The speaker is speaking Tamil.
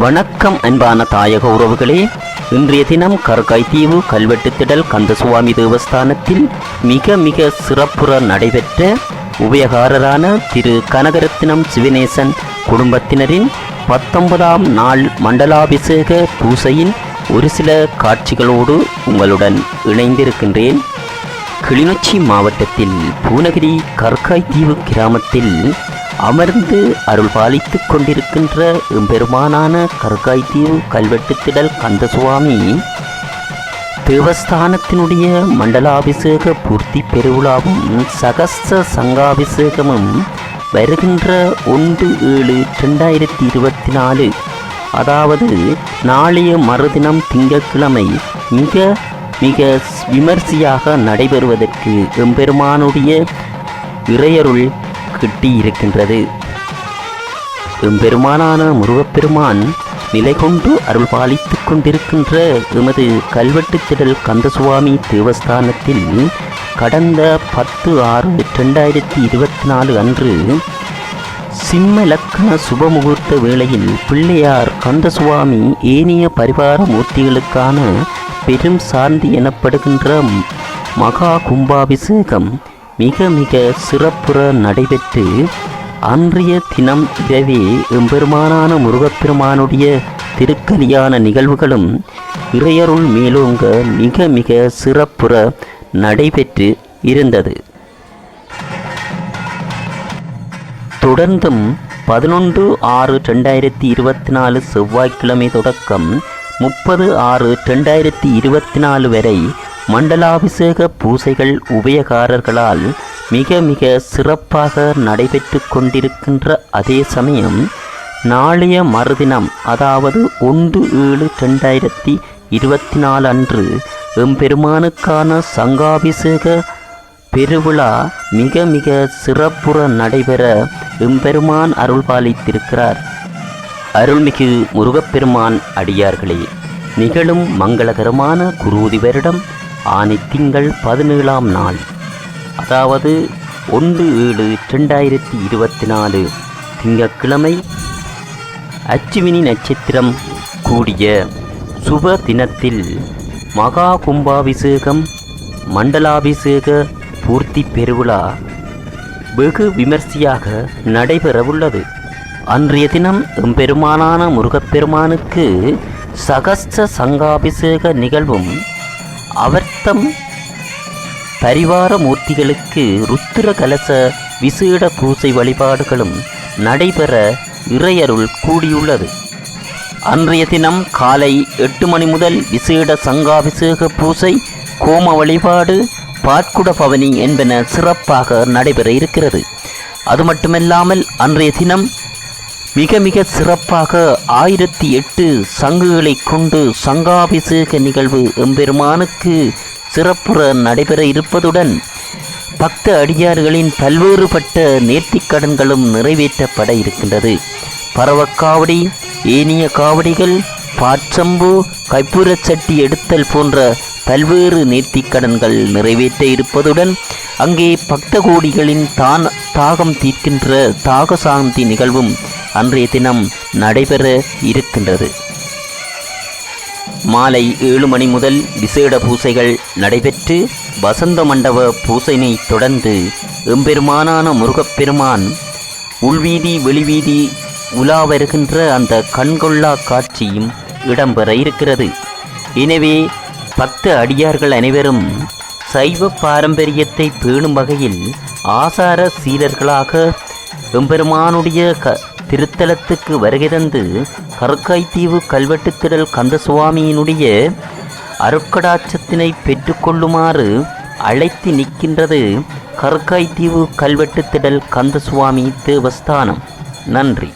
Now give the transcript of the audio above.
வணக்கம் அன்பான தாயக உறவுகளே. இன்றைய தினம் கருக்காய்த்தீவு கல்வெட்டுத்திடல் கந்தசுவாமி தேவஸ்தானத்தில் மிக மிக சிறப்புற நடைபெற்ற உபயகாரரான திரு கனகரத்தினம் சிவனேசன் குடும்பத்தினரின் பத்தொன்பதாம் நாள் மண்டலாபிஷேக பூசையின் ஒரு சில காட்சிகளோடு உங்களுடன் இணைந்திருக்கின்றேன். கிளிநொச்சி மாவட்டத்தில் பூனகிரி கற்காய்த்தீவு கிராமத்தில் அமர்ந்து அருள் பாலித்துக் கொண்டிருக்கின்ற எம்பெருமானான கற்காய்த்தீவு கல்வெட்டுத்திடல் கந்தசுவாமி தேவஸ்தானத்தினுடைய மண்டலாபிஷேக பூர்த்தி பெருவிழாவும் சகஸ்த சங்காபிஷேகமும் வருகின்ற ஒன்று ஏழு ரெண்டாயிரத்தி இருபத்தி நாலு அதாவது நாளைய மறுதினம் திங்கட்கிழமை மிக மிக விமர்சையாக நடைபெறுவதற்கு எம்பெருமானுடைய இறையருள் கிட்டியிருக்கின்றது எம்பெருமானான முருகப்பெருமான் நிலை கொண்டு அருள் பாலித்து கொண்டிருக்கின்ற எமது கல்வெட்டு திடல் கந்தசுவாமி தேவஸ்தானத்தில் கடந்த பத்து ஆறு ரெண்டாயிரத்தி இருபத்தி நாலு அன்று சிம்ம லக்கண சுபமுகூர்த்த வேளையில் பிள்ளையார் கந்தசுவாமி ஏனைய பரிவார மூர்த்திகளுக்கான பெரும் சாந்தி எனப்படுகின்ற மகா கும்பாபிஷேகம் மிக மிக சிறப்புற நடைபெற்று அன்றைய தினம் இரவே எம்பெருமானான முருகப்பெருமானுடைய திருக்கலியான நிகழ்வுகளும் இறையருள் மேலோங்க மிக மிக சிறப்புற நடைபெற்று இருந்தது. தொடர்ந்தும் பதினொன்று ஆறு ரெண்டாயிரத்தி இருபத்தி நாலு செவ்வாய்க்கிழமை தொடக்கம் முப்பது ஆறு ரெண்டாயிரத்தி இருபத்தி நாலு வரை மண்டலாபிஷேக பூசைகள் உபயகாரர்களால் மிக மிக சிறப்பாக நடைபெற்று கொண்டிருக்கின்ற அதே சமயம் நாளைய மறுதினம் அதாவது ஒன்று ஏழு ரெண்டாயிரத்தி இருபத்தி நாலு அன்று எம்பெருமானுக்கான சங்காபிஷேக பெருவிழா மிக மிக சிறப்புற நடைபெற எம்பெருமான் அருள் பாலித்திருக்கிறார் அருள்மிகு முருகப்பெருமான் அடியார்களே நிகழும் மங்களகரமான குருதி வருடம் ஆனி திங்கள் பதினேழாம் நாள். அதாவது ஒன்று ஏழு ரெண்டாயிரத்தி இருபத்தி நாலு திங்கக்கிழமை அச்சுவினி நட்சத்திரம் கூடிய சுப தினத்தில் மகா கும்பாபிஷேகம் மண்டலாபிஷேக பூர்த்தி பெருவிழா வெகு விமர்சையாக நடைபெறவுள்ளது. அன்றைய தினம் எம்பெருமானான முருகப்பெருமானுக்கு சகஸ்ர சங்காபிஷேக நிகழ்வும் அவர் அர்த்தம்? பரிவார மூர்த்திகளுக்கு ருத்திர கலச விசேட பூசை வழிபாடுகளும் நடைபெற இறையருள் கூடியுள்ளது. அன்றைய தினம் காலை எட்டு மணி முதல் விசேட சங்காபிஷேக பூசை கோம வழிபாடு பாட்குட பவனி என்பன சிறப்பாக நடைபெற இருக்கிறது. அது மட்டுமல்லாமல் அன்றைய தினம் மிக மிக சிறப்பாக ஆயிரத்தி எட்டு சங்குகளை கொண்டு சங்காபிஷேக நிகழ்வு எம்பெருமானுக்கு சிறப்புற நடைபெற இருப்பதுடன் பக்த அடியார்களின் பல்வேறுபட்ட நேர்த்திக்கடன்களும் நிறைவேற்றப்பட இருக்கின்றது. பரவக்காவடி ஏனிய காவடிகள் பாச்சம்பு கைப்புறச்சட்டி எடுத்தல் போன்ற பல்வேறு நேர்த்திக்கடன்கள் நிறைவேற்ற இருப்பதுடன் அங்கே பக்த கோடிகளின் தான் தாகம் தீர்க்கின்ற தாக சாந்தி நிகழ்வும் அன்றைய தினம் நடைபெற இருக்கின்றது. மாலை ஏழு மணி முதல் விசேட பூசைகள் நடைபெற்று வசந்த மண்டப பூசையினை தொடர்ந்து எம்பெருமானான முருகப்பெருமான் உள்வீதி வெளிவீதி உலா வருகின்ற அந்த கண்கொள்ளா காட்சியும் இடம்பெற இருக்கிறது. எனவே பக்த அடியார்கள் அனைவரும் சைவ பாரம்பரியத்தை பேணும் வகையில் ஆசார சீரர்களாக எம்பெருமானுடைய க திருத்தலத்துக்கு வருகை தந்து கல்வெட்டு கல்வெட்டுத்திடல் கந்தசுவாமியினுடைய அருட்கடாட்சத்தினை பெற்றுக்கொள்ளுமாறு அழைத்து நிற்கின்றது கற்காய்த்தீவு கல்வெட்டுத்திடல் கந்தசுவாமி தேவஸ்தானம். நன்றி.